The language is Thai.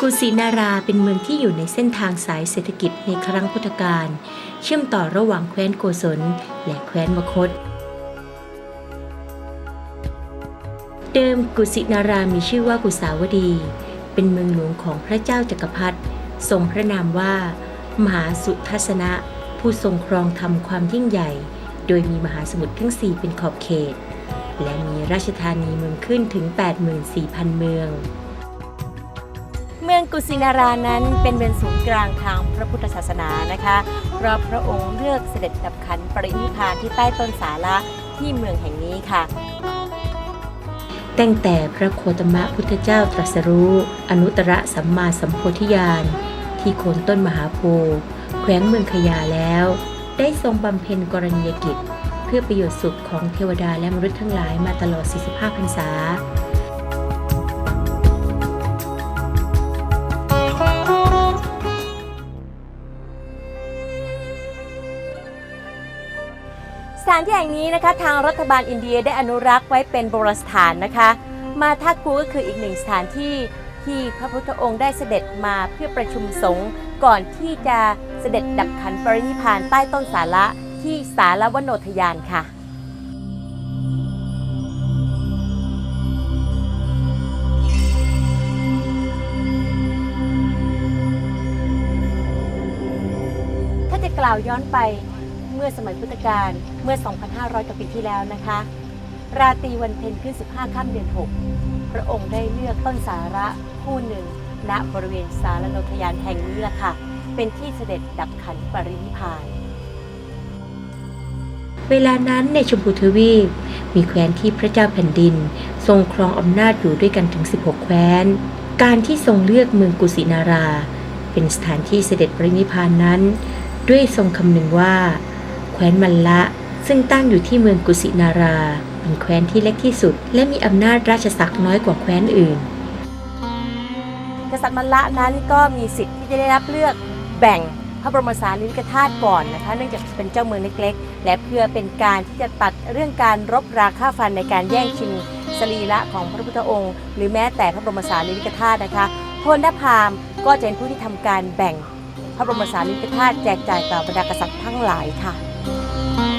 กุสินาราเป็นเมืองที่อยู่ในเส้นทางสายเศรษฐกิจในครั้งพุทธกาลเชื่อมต่อระหว่างแคว้นโกศล และแคว้นมคต เดิมกุสินารามีชื่อว่ากุสาวดี เป็นเมืองหลวงของพระเจ้าจักรพรรดิทรงพระนามว่า มหาสุทัศนะ ผู้ทรงครองทำความยิ่งใหญ่ โดยมีมหาสมุทรทั้งสี่เป็นขอบเขต และมีราชธานีเมืองขึ้นถึง 84,000 เมือง กุสินารานั้นเป็นเมืองศูนย์กลางทางพระพุทธศาสนานะคะเพราะพระองค์เลือกเสด็จดับขันปรินิพพานที่ใต้ต้นสาระที่เมืองแห่งนี้ค่ะ ตั้งแต่พระโคตมะพุทธเจ้าตรัสรู้อนุตตรสัมมาสัมโพธิญาณที่โคนต้นมหาโพธิ์แขวงเมืองขยาแล้ว ได้ทรงบำเพ็ญกรณียกิจ เพื่อประโยชน์สุขของเทวดาและมนุษย์ทั้งหลายมาตลอด 45 พรรษา ถานที่แห่งนี้นะคะ ทางรัฐบาลอินเดียได้อนุรักษ์ไว้เป็นโบราณสถานนะคะ มาทากูก็คืออีกหนึ่งสถานที่ที่พระพุทธองค์ได้เสด็จมาเพื่อประชุมสงฆ์ก่อนที่จะเสด็จดับขันปรินิพพานใต้ต้นสาระที่สารวโนทยานค่ะถ้าจะกล่าวย้อนไป เมื่อสมัยพุทธกาลเมื่อ 2,500กว่าปีที่แล้วนะคะ ราตรีวันเพ็ญขึ้น 15ค่ำเดือน 6 พระองค์ได้เลือกต้นสาระคู่หนึ่ง ณบริเวณสารโนทยานแห่งนี้ล่ะค่ะ เป็นที่เสด็จดับขันปรินิพาน เวลานั้นในชมพูทวีปมีแคว้นที่พระเจ้าแผ่นดิน ทรงครองอำนาจอยู่ด้วยกันถึง 16 แคว้น การที่ทรงเลือกเมืองกุสินารา เป็นสถานที่เสด็จปรินิพานนั้น ด้วยทรงคำนึงว่า แคว้นมัลละ ซึ่งตั้งอยู่ที่เมืองกุสินารา เป็นแคว้นที่เล็กที่สุด และมีอำนาจราชศักดิ์น้อยกว่าแคว้นอื่น กษัตริย์มัลละนั้นก็มีสิทธิ์ที่จะได้รับเลือกแบ่งพระบรมสารีริกธาตุก่อนนะคะ เนื่องจากเป็นเจ้าเมืองเล็กๆ และเพื่อเป็นการที่จะตัดเรื่องการรบราค่าฟันในการแย่งชิงสรีระของพระพุทธองค์ หรือแม้แต่พระบรมสารีริกธาตุนะคะโทนดพามก็จะเป็นผู้ที่ทำการแบ่งพระบรมสารีริกธาตุแจกจ่ายต่อบรรดากษัตริย์ทั้งหลายค่ะ 了。